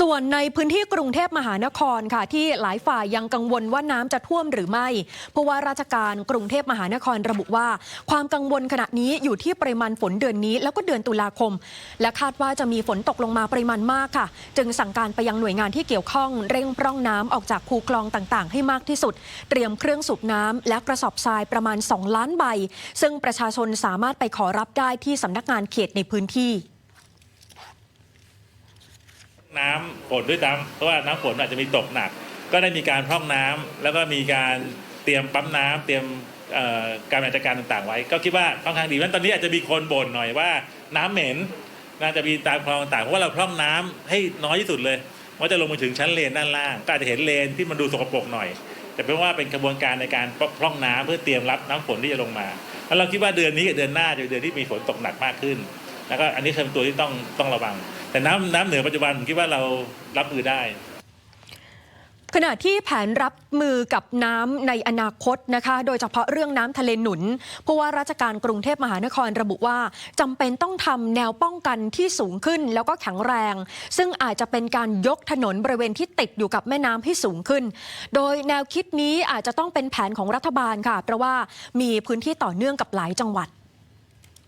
ส่วนในพื้นที่กรุงเทพมหานครค่ะ ที่หลายฝ่ายยังกังวลว่าน้ำจะท่วมหรือไม่ผู้ว่าราชการกรุงเทพมหานครระบุว่า ความกังวลขณะนี้อยู่ที่ปริมาณฝนเดือนนี้ แล้วก็เดือนตุลาคม และคาดว่าจะมีฝนตกลงมาปริมาณมากค่ะ จึงสั่งการไปยังหน่วยงานที่เกี่ยวข้องเร่งพร่องน้ำออกจากคูคลองต่างๆ ให้มากที่สุด เตรียมเครื่องสูบน้ำและกระสอบทรายประมาณ 2 ล้านใบ ซึ่งประชาชนสามารถไปขอรับได้ที่สำนักงานเขตในพื้นที่ น้ำฝนด้วยซ้ำเพราะว่าน้ำฝนอาจจะมีตกหนัก ก็ได้มีการพร่องน้ำแล้วก็มีการเตรียมปั๊มน้ำเตรียมเอ่อการบริหารจัดการต่างๆ ไว้ ก็คิดว่าค่อนข้างดีเพราะฉะนั้นตอนนี้อาจจะมีคนบ่นหน่อยว่าน้ำเหม็นน่าจะมีตามคลองต่างๆเพราะว่าเราพร่องน้ำให้น้อยที่สุดเลยว่าจะลงไปถึงชั้นเลนด้านล่าง ก็อาจจะเห็นเลนที่มันดูสกปรกหน่อย แต่เป็นว่าเป็นกระบวนการในการพร่องน้ำเพื่อเตรียมรับน้ำฝนที่จะลงมาแล้วเราคิดว่าเดือนนี้กับเดือนหน้าจะเป็นเดือนที่มีฝนตกหนักมากขึ้น แล้วก็อันนี้คือเป็นตัวที่ต้องต้องระวัง แต่น้ำน้ำเหนือปัจจุบันผมคิดว่าเรารับมือได้ขณะที่แผนรับมือกับน้ำในอนาคตนะคะ โดยเฉพาะเรื่องน้ำทะเลหนุนผู้ว่าราชการกรุงเทพมหานครระบุว่าจำเป็นต้องทำแนวป้องกันที่สูงขึ้นแล้วก็แข็งแรง ซึ่งอาจจะเป็นการยกถนนบริเวณที่ติดอยู่กับแม่น้ำให้สูงขึ้น โดยแนวคิดนี้อาจจะต้องเป็นแผนของรัฐบาลค่ะ เพราะว่ามีพื้นที่ต่อเนื่องกับหลายจังหวัด